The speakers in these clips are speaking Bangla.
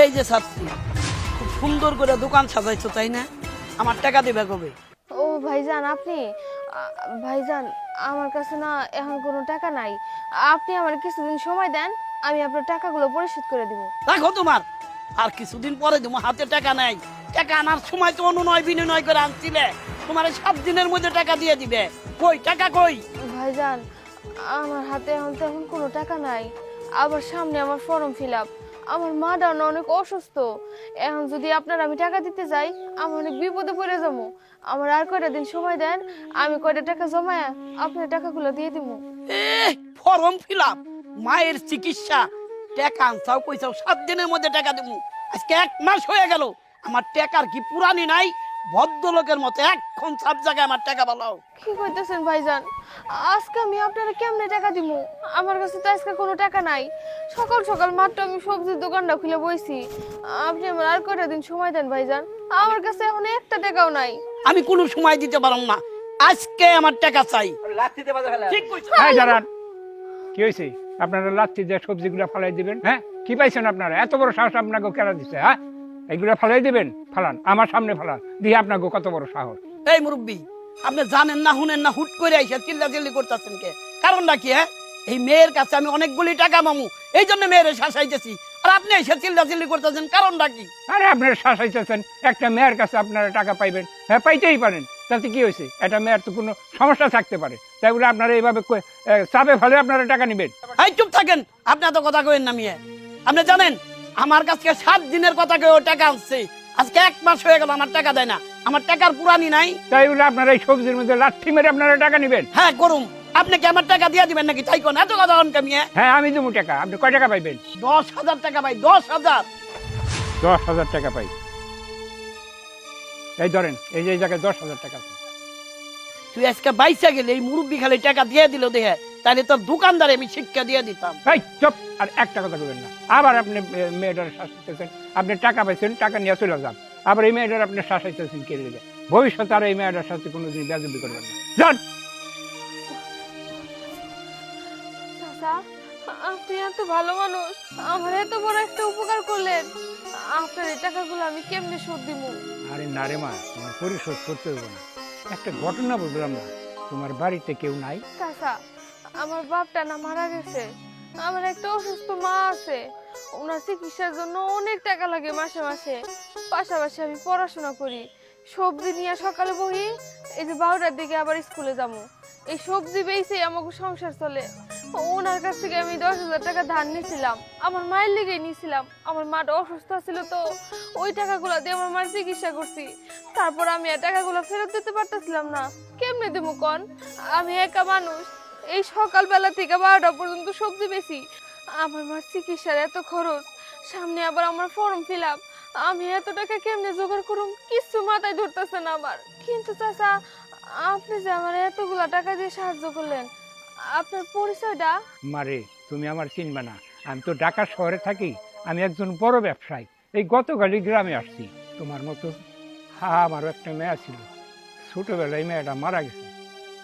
এই যে ছাত্রী খুব সুন্দর করে দোকান সাজাইছো তাই না? আমার টাকা দেবে কবে? ও ভাইজান আপনি ভাইজান আমার কাছে না এখন কোনো টাকা নাই। আপনি আমার কিছুদিন সময় দেন আমি আপনার টাকাগুলো পরিশোধ করে দিব। রাখো তোমার আর কিছুদিন পরে দেবো হাতে টাকা নাই। টাকা আনার সময় তো অনুনয় বিনিময় করে আনছিলে। তোমার সাত দিনের মধ্যে টাকা দিয়ে দিবে। কই টাকা কই? ভাইজান আমার হাতে এখন তেমন কোনো টাকা নাই। আবার সামনে আমার ফর্ম ফিল আপ। আমার মাটা না অনেক অসুস্থ। এখন যদি আপনার আমি টাকা দিতে যাই আমি অনেক বিপদে পড়ে যাব। আমার আর কয়টা দিন সময় দেন আমি কয়টা টাকা জমায়া আপনার টাকাগুলো দিয়ে দিব। ফর্ম ফিল আপ মায়ের চিকিৎসা। টাকা আনছাও কইছাও সাত দিনের মধ্যে টাকা দেবো। আজকে এক মাস হয়ে গেল আমার টাকার কি পুরানি নাই? ভদ্রলোকের মতো এখন সব জায়গায় আমার টাকা বলাও কি কইতেছেন ভাইজান? আজকে আমি আপনারা কেমনে টাকা দিব আমার কাছে তো আজকে কোনো টাকা নাই। সকাল সকাল মাত্র আমি সবজির দোকানটা খুলে বইছি। আপনি আমার আর কয়টা দিন সময় দেন ভাইজান? আমার কাছে এখন একটা টাকাও নাই। আমি কোনো সময় দিতে পারব না। আজকে আমার টাকা চাই। ঠিক কইছো হ্যাঁ দাঁড়ান। কি হয়েছে আপনারা লাচ্ছি যে সবজিগুলো ফালাই দিবেন হ্যাঁ? কি পাইছেন আপনারা? এত বড় সাহস আপনাকে কেনা দিচ্ছে হ্যাঁ? এগুলো ফালাই দিবেন? ফালান আমার সামনে ফালান। দিয়ে আপনাকে কত বড় সাহস। এই মুরব্বী আপনি জানেন না শুনেন না হুট করে আইসা চিল্লা চিল্লি করতেছেন কে? কারণটা কি হ্যাঁ? এই মেয়ের কাছে আমি অনেকগুলি টাকা মামু এই জন্য মেয়ের শাসাইতেছি। আর আপনি এসে চিল্লা চিল্লি করতেছেন কারণটা কি? আরে আপনারা শাসাইতেছেন একটা মেয়ের কাছে আপনারা টাকা পাইবেন। হ্যাঁ পাইতেই পারেন তাতে কি হয়েছে? একটা মেয়ের তো কোনো সমস্যা থাকতে পারে। তাই বলে আপনারা এইভাবে চাপে ফেলে আপনারা টাকা নেবেন। এই চুপ থাকেন। আপনি এত কথা কইেন না মিয়া। আপনি জানেন আমার কাছে সাত দিনের কথা ও টাকা আনছে আজকে এক মাস হয়ে গেল আমার টাকা দেয় না। আমার টাকার পুরানি নাই। তাই বলে আপনারা এই সবজির মধ্যে লাঠি মেরে আপনারা টাকা নেবেন। হ্যাঁ করুম। আপনি কি আমার টাকা দিয়ে দিবেন নাকি? তাই কোন? এত কথা কন কামিয়ে হ্যাঁ আমি দেবো টাকা। আপনি কয় টাকা পাইবেন? দশ হাজার টাকা ভাই দশ হাজার। দশ হাজার টাকা পাই। এই ধরেন এই যে এই জায়গায় দশ হাজার টাকা আছে। তুই আজকে বাইসা গেলে এই মুরব্বী খালি টাকা দিয়ে দিল দেখে তাহলে তোর দোকানদারে আমি শিক্ষা দিয়ে দিতাম। এই চুপ! আর একটা কথা বলবেন না। আবার আপনি মেয়েটার শাসাইতেছেন। আপনি টাকা পাইছেন টাকা নিয়ে চলে যান। আবার এই মেয়েটার আপনি শাসাইতেছেন কে ভবিষ্যতে আর এই মেয়েটার সাথে কোনোদিন বেজবি করবেন না। যান! চাচা আপনি এত ভালো মানুষ আমার এত বড় একটা উপকার করলেন। আপনার এই টাকাগুলো আমি কেমনে শোধ দিব? আরে না রে মা তোমার পরিশোধ করতে হবে না। একটা ঘটনা বুঝলাম না তোমার বাড়িতে কেউ নাই? চাচা আমার বাপটা না মারা গেছে। আমার একটা অসুস্থ মা আছে। ওনার চিকিৎসার জন্য অনেক টাকা লাগে মাসে মাসে। পাশাপাশি আমি পড়াশোনা করি। সবজি নিয়ে সকালে বহি এই যে বারোটার দিকে আবার স্কুলে যাব। এই সবজি বেচে আমাকে সংসার চলে। ওনার কাছ থেকে আমি দশ হাজার টাকা ধার নিয়েছিলাম। আমার মায়ের লেগে নিয়েছিলাম। আমার মাটা অসুস্থ ছিল তো ওই টাকাগুলো দিয়ে আমার মায়ের চিকিৎসা করছি। তারপর আমি আর টাকাগুলো ফেরত দিতে পারতেছিলাম না। কেমনে দেবো কন? আমি একা মানুষ। এই সকালবেলা থেকে বারোটা পর্যন্ত সবজি বেশি আমার মার চিকিৎসার এত খরচ। সামনে আবার আমার ফর্ম ফিল আপ। আমি এত টাকা কেমনে জোগাড় করুম? কিছু মাথায় ধরতেছে না আমার। কিন্তু চাচা, আপনি যে আমার এতগুলা টাকা দিয়ে সাহায্য করলেন, আপনার পরিচয়টা? মারে, তুমি আমার চিনবে না। আমি তো ঢাকা শহরে থাকি, আমি একজন বড় ব্যবসায়ী। এই গতকালই গ্রামে আসছি। তোমার মতো হা আমারও একটা মেয়ে ছিল ছোটবেলায় মেয়েটা মারা গেছে।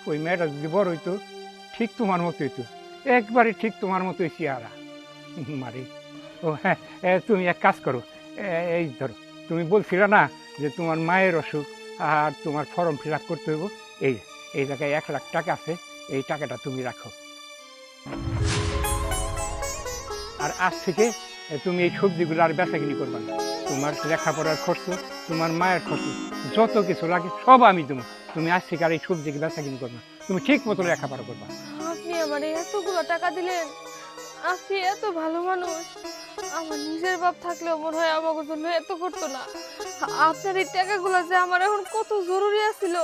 ওই মেয়েটা যদি বড় হইতো, ঠিক তোমার মতো হইতো। একবারে ঠিক তোমার মতোই চেহারা। মারে, ও হ্যাঁ তুমি এক কাজ করো। এই ধরো, তুমি বলছিলে না যে তোমার মায়ের অসুখ। আর তোমার ফর্ম ফিল আপ করতে হইব। এই এই জায়গায় এক লাখ টাকা আছে, এই টাকাটা তুমি রাখো। আর আজ থেকে তুমি এই সবজিগুলো আর বেচা কিনি করবে না। তোমার লেখাপড়ার খরচ, তোমার মায়ের খরচ, যত কিছু লাগে সব আমি দেবো। তুমি আজ থেকে আর এই সবজি বেচা কিনি করবে না। তুমি ঠিক মতো লেখাপড়া করবা। আপনি আমার এতগুলো টাকা দিলেন, আপনি এত ভালো মানুষ। আমার নিজের বাপ থাকলেও মনে হয় আমার জন্য এত করতো না। আপনার এই টাকাগুলো যে আমার এখন কত জরুরি আছিল,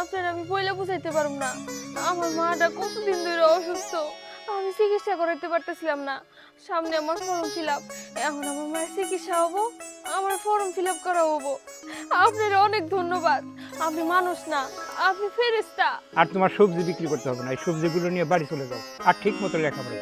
আপনার আমি বইলে বুঝাইতে পারব না। আমার মাটা কতদিন ধরে অসুস্থ, আমি চিকিৎসা করাইতে পারতেছিলাম না। সামনে আমার ফর্ম ফিল আপ এখন আমার মায়ের চিকিৎসা হব, আমার ফর্ম ফিল আপ করা হব। আপনার অনেক ধন্যবাদ, আপনি মানুষ না, আপনি ফেরেস্তা আর তোমার সবজি বিক্রি করতে হবে না, এই সবজিগুলো নিয়ে বাড়ি চলে যাও, আর ঠিক মতো লেখাপড়া।